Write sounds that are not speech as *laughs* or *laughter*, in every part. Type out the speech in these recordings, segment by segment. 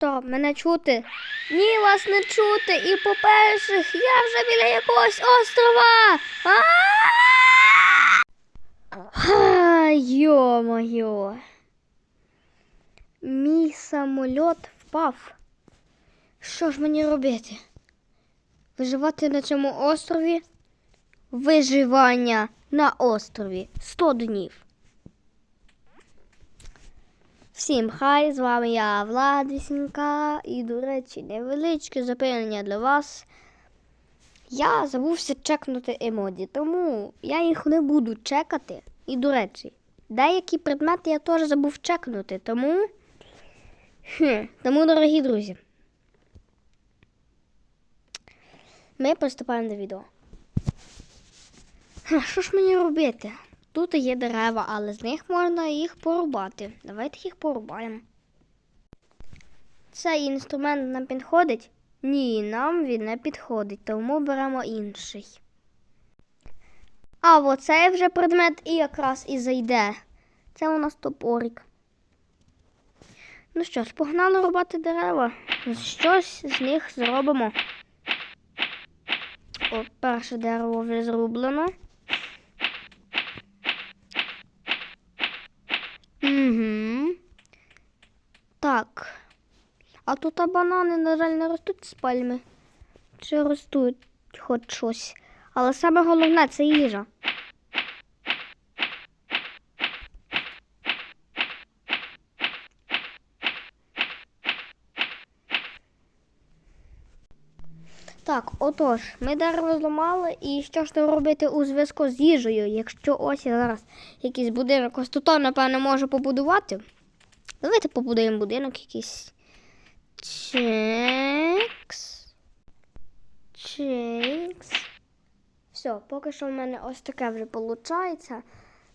Стоп, мене чути? Ні, вас не чути. І по-перше, я вже біля якогось острова. Йо-моє. Мій самоліт впав. Що ж мені робити? Виживати на цьому острові? Виживання на острові 100 днів. Всім хай, з вами я Влад і, до речі, невеличке запевнення для вас. Я забувся чекнути емоді, тому я їх не буду чекати. І, до речі, деякі предмети я теж забув чекнути, тому. Хм, тому, дорогі друзі. Ми приступаємо до відео. Що ж мені робити? Тут є дерева, але з них можна їх порубати. Давайте їх порубаємо. Цей інструмент нам підходить? Ні, нам він не підходить, тому беремо інший. А оцей вже предмет і якраз і зайде. Це у нас топорик. Ну що ж, погнали рубати дерева. Щось з них зробимо. О, перше дерево вже зрублено. Угу. Так. А тут а банани, не ростуть з пальми. Чи ростуть хоч щось. Але саме головне це їжа. Так, отож, ми дерево зламали, і що ж робити у зв'язку з їжею, якщо ось я зараз якийсь будинок ось тут, напевно, можу побудувати. Давайте побудуємо будинок якийсь. Чекс. Чекс. Все, поки що в мене ось таке вже виходить.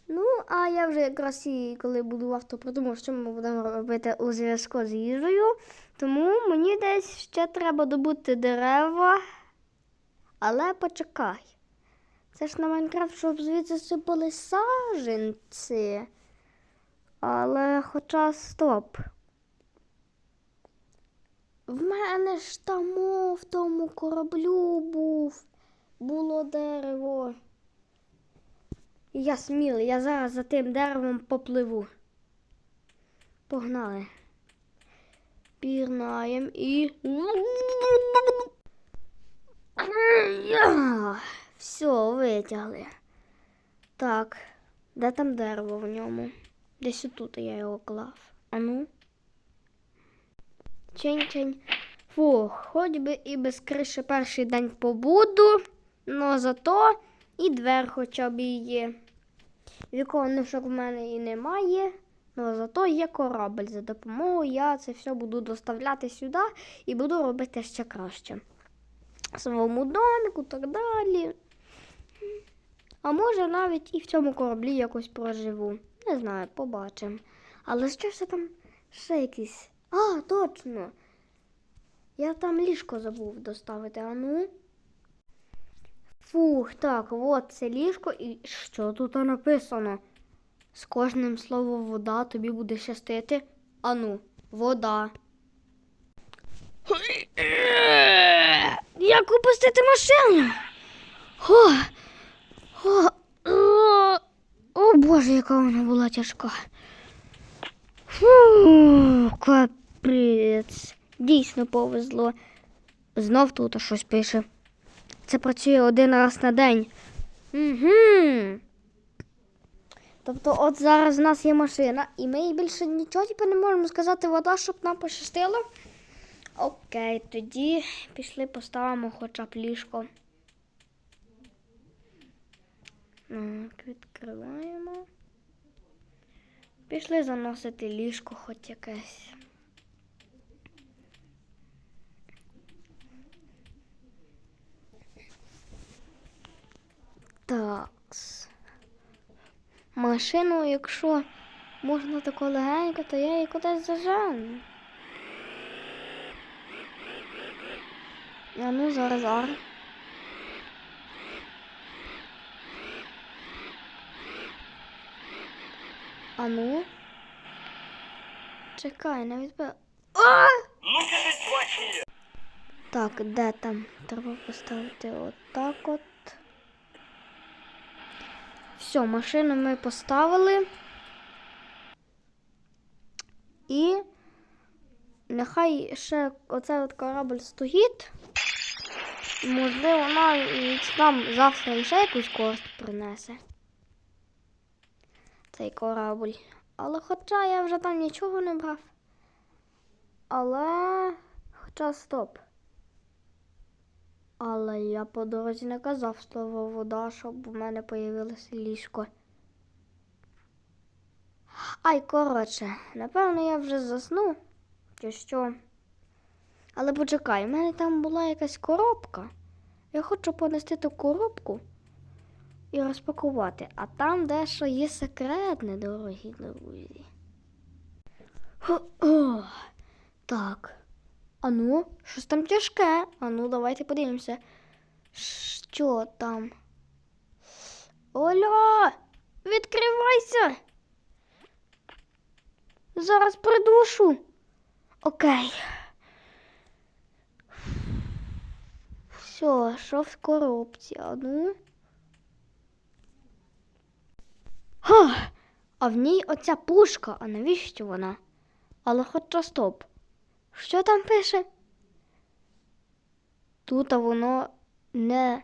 Ну, а я вже якраз і коли будував, то придумав, що ми будемо робити у зв'язку з їжею. Тому мені десь ще треба добути дерева. Але почекай. Це ж на Майнкрафт, щоб звідси сипали саженці. Але хоча стоп. В мене ж там в тому кораблю був. Було дерево. Я смілий, я зараз за тим деревом попливу. Погнали. Пірнаєм і. Все, витягли. Так, де там дерево в ньому? Десь отут я його клав. А ну. Чень-чень. Фух, хоч би і без криші перший день побуду, но зато і двер хоча б і є. Віконишок в мене і немає, але зато є корабль. За допомогою я це все буду доставляти сюди і буду робити ще краще. Своєму домику і так далі. А може навіть і в цьому кораблі якось проживу. Не знаю, побачимо. Але що ж там ще якісь. А, точно. Я там ліжко забув доставити, а ну. Фух, так, от це ліжко і що тут написано? З кожним словом вода тобі буде щастити. Ану, вода. Як опустити машину? О, о, о Боже, яка вона була тяжка. Фу, капець. Дійсно повезло. Знов тут щось пише. Це працює один раз на день. Угу. Тобто, от зараз в нас є машина, і ми більше нічого типу, не можемо сказати вода, щоб нам пощастило. Окей, тоді пішли поставимо хоча б ліжко. Так, відкриваємо. Пішли заносити ліжко хоч якесь. Так. Машину, якщо можна тако легенько, то я її кудись зажену. А ну зараз зараз. А ну. Чекай, навіть би. А! Так, де там? Треба поставити отак от. Все, машину ми поставили. І нехай ще оцей от корабль стоїть. Можливо, навіть нам завтра ще якусь користь принесе. Цей корабль. Але хоча я вже там нічого не брав. Але. Хоча стоп. Але я по дорозі не казав слово вода, щоб у мене появилося ліжко. Ай, коротше, напевно, я вже засну. Чи що? Але почекай, в мене там була якась коробка. Я хочу понести ту коробку і розпакувати. А там дещо є секретне, дорогі друзі. Хо-хо. Так. Ану, щось там тяжке. Ану, давайте подивимося. Що там? Оля! Відкривайся! Зараз придушу. Окей. Все, що в коробці? А ну. Ха! А в ній оця пушка, а навіщо вона? Але хоча стоп. Що там пише? Тут а воно не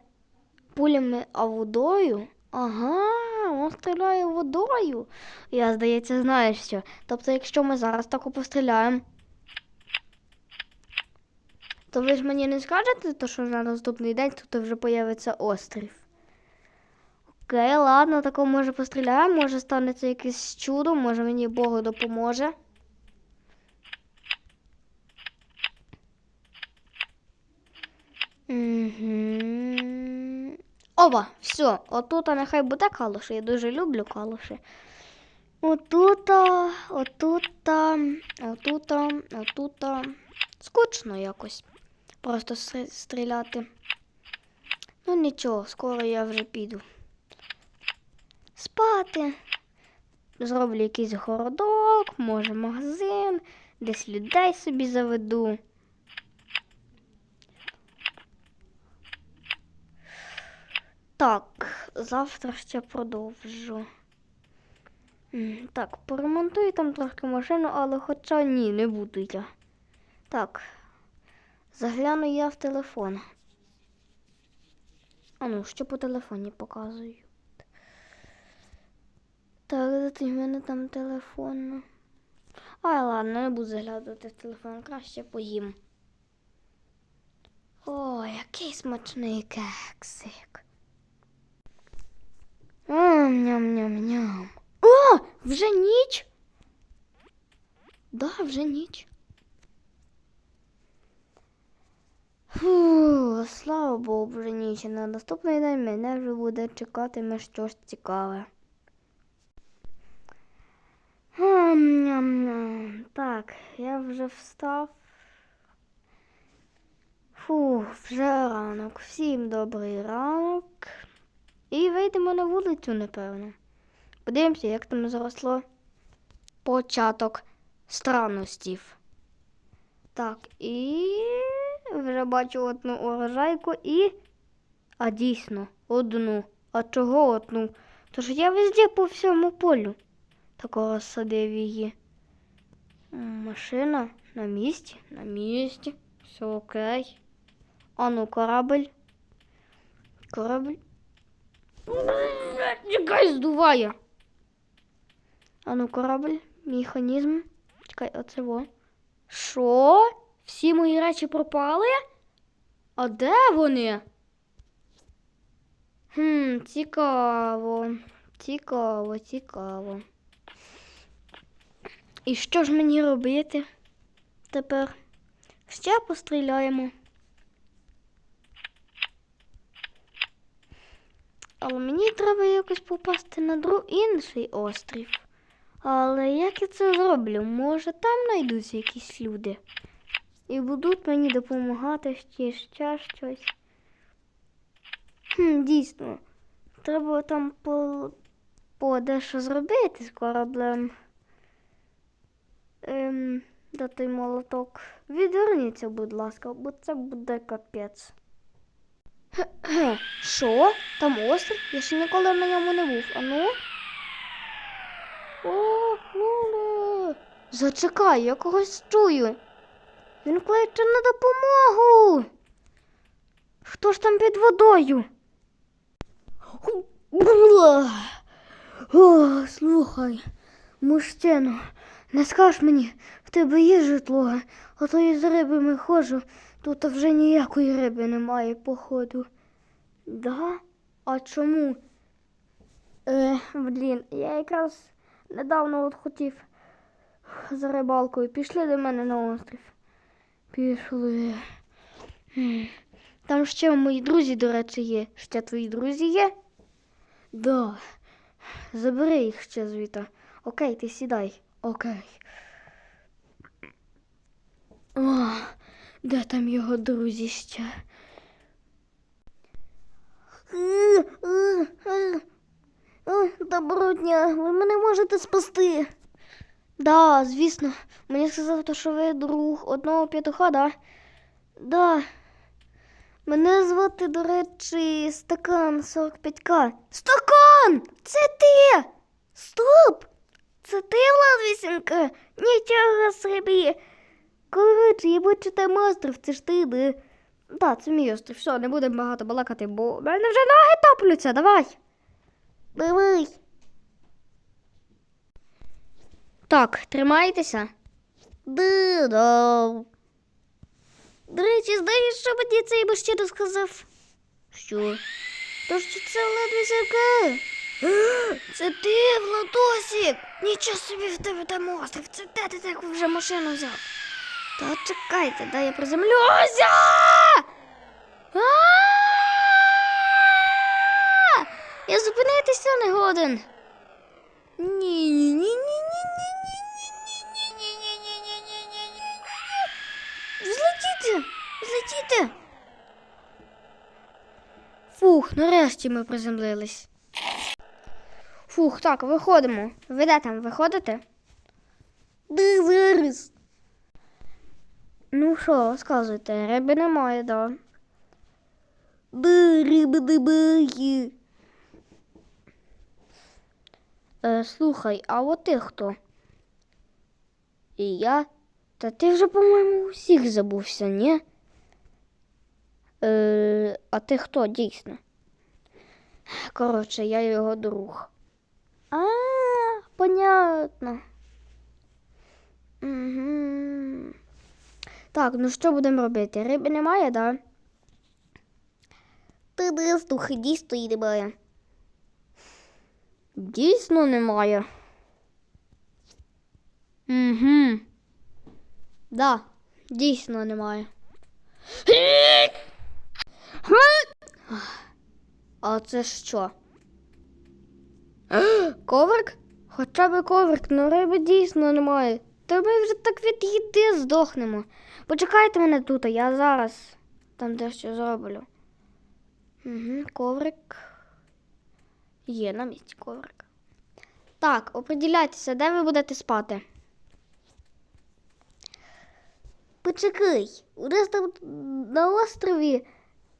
пулями, а водою. Ага, воно стріляє водою. Я, здається, знаю що. Тобто, якщо ми зараз тако постріляємо, то ви ж мені не скажете, то що на наступний день тут вже появиться острів. Окей, ладно, тако може постріляємо, може станеться якесь чудо, може мені Бог допоможе. Угу. Оба, все, отут нехай буде калуші. Я дуже люблю калуші. Отута, отута, отута, отута. Скучно якось. Просто стріляти. Ну нічого, скоро я вже піду. Спати. Зроблю якийсь городок, може магазин, десь людей собі заведу. Так, завтра ще продовжу. Так, поремонтую там трохи машину, але хоча ні, не буду я. Так, загляну я в телефон. А ну, що по телефоні показують? Так, ти в мене там телефон? Ай, ладно, не буду заглядати в телефон, краще поїм. О, який смачний кексик. Ам, ням-ням-ням. О, вже ніч? Да, вже ніч. Фу, слава Богу, вже ніч. На наступний день мене вже буде чекатиме щось цікаве. Ам, ням-ням. Так, я вже встав. Фу, вже ранок. Всім добрий ранок. І вийдемо на вулицю, напевно. Подивимося, як там заросло початок странностів. Так, і вже бачу одну урожайку і. А дійсно, одну. А чого одну? Тож я везде по всьому полю такого садив її. Машина на місці, на місці. Все окей. А ну, корабль. Корабль. Чекай, здуває. А ну, корабль, механізм. Чекай, оце во. Що? Всі мої речі пропали? А де вони? Хм, цікаво. Цікаво, цікаво. І що ж мені робити тепер? Ще постріляємо. Але мені треба якось попасти на друг інший острів. Але як я це зроблю? Може там знайдуться якісь люди і будуть мені допомагати ще, ще щось. Хм, дійсно, треба там по, по дещо зробити з кораблем. Ем, той молоток? Відверніться, будь ласка, бо це буде капець. *clears throat* Що? Там острів? Я ще ніколи на ньому не був. А ну? О, Луле. Зачекай, я когось чую. Він кличе на допомогу. Хто ж там під водою? О, слухай, мужчину, не скаж мені, в тебе є житло, а то із рибами ходжу, тут вже ніякої риби немає, походу. Да? А чому? Е, блін, я якраз недавно от хотів за рибалкою. Пішли до мене на острів. Пішли. Там ще мої друзі, до речі, є. Ще твої друзі є? Да. Забери їх ще звідти. Окей, ти сідай. Окей. О, де там його друзі ще? Доброго дня, ви мене можете спасти. Да, звісно. Мені сказали, що ви друг одного п'ятуха, да? Да. Мене звати, до речі, стакан 45к. Стакан! Це ти! Стоп! Це ти, Влад Нічого собі. Коротше, я там остров, це ж ти, де? Так, це мій острів. Все, не будемо багато балакати, бо в мене вже ноги топляться. Давай. Давай. Так, тримайтеся. Да-да. До речі, знаєш, що мені цей мужчина сказав? Що? То що це Владвісяка? Це ти, Владосік! Нічого собі в тебе там острів. Це де ти таку вже машину взяв? Та чекайте, дай я приземлюся! Я зупинитися не годен. Ні, ні, ні, ні, ні, ні, ні, ні, ні, ні, ні, ні, ні, ні, ні, ні. Злетіти! Злетіти! Фух, нарешті ми приземлились. Фух, так, виходимо. Ви де там виходите? Де зараз? Ну що, розказуйте, риби немає, да. Де риби немає. Е, слухай, а от ти хто? І я? Та ти вже, по-моєму, усіх забувся, ні? Е, а ти хто дійсно? Коротше, я його друг. А, понятно. Угу. Так, ну що будемо робити? Риби немає, да? Ти десь духи дійсно і немає. Дійсно немає. Угу. Да, дійсно немає. А це що? Коврик? Хоча б коврик, но риби дійсно немає. Та ми вже так від їди здохнемо. Почекайте мене тут, а я зараз там дещо зроблю. Угу, коврик. Є на місці коврик. Так, оприділяйтеся, де ви будете спати. Почекай, у нас там на острові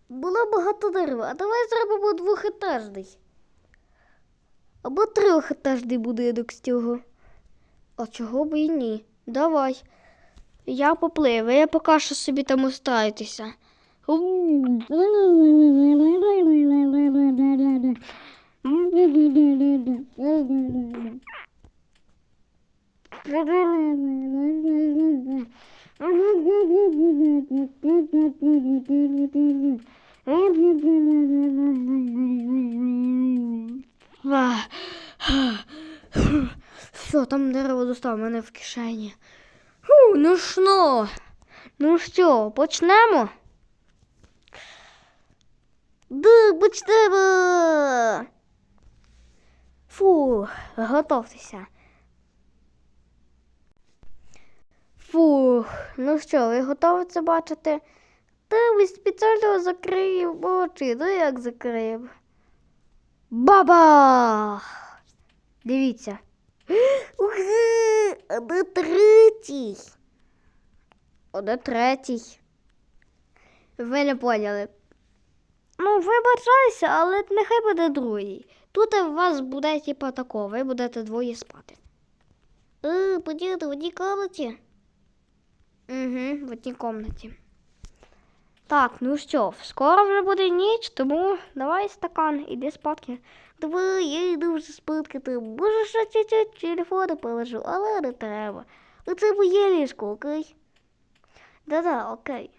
було багато дерева, а давай зробимо двохетажний. Або трьохетажний будинок з цього. А чого б і ні? Давай. Я поплив, ви поки що собі там устраєтеся. *laughs* Все, там дерево достав мене в кишені. Фу, ну що? Ну що, почнемо? Да, почнемо. Фу, готовтеся. Фух, ну що, ви готові це бачити? Та ви спеціально закриїв очі, ну як закриїв? Бабах! Дивіться. А де третій? А третій? Ви не поняли. Ну, вибачайся, але нехай буде другий. Тут у вас буде, типа, тако, ви будете двоє спати. Е, подіти в одній кімнаті? Угу, в одній кімнаті. Так, ну що, скоро вже буде ніч, тому давай стакан, іди спадки. Давай, я йду вже спадки, ти можеш чуть-чуть телефони положу, але не треба. Оце моє ліжко, окей? Да-да, окей.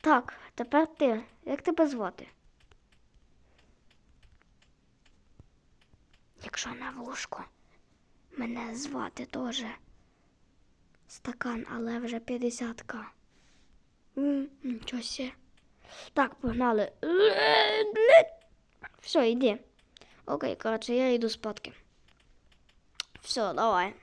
Так, тепер ти. Як тебе звати? Якщо на вушко, мене звати теж стакан, але вже 50к. Нічого сі. Так, погнали. Все, йди. Окей, коротше, я йду спадки. Все, давай.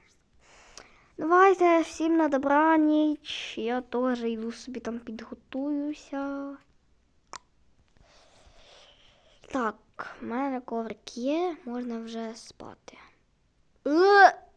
Давайте всім на добраніч. Я теж йду собі там підготуюся. Так, в мене коврик є, можна вже спати. Е!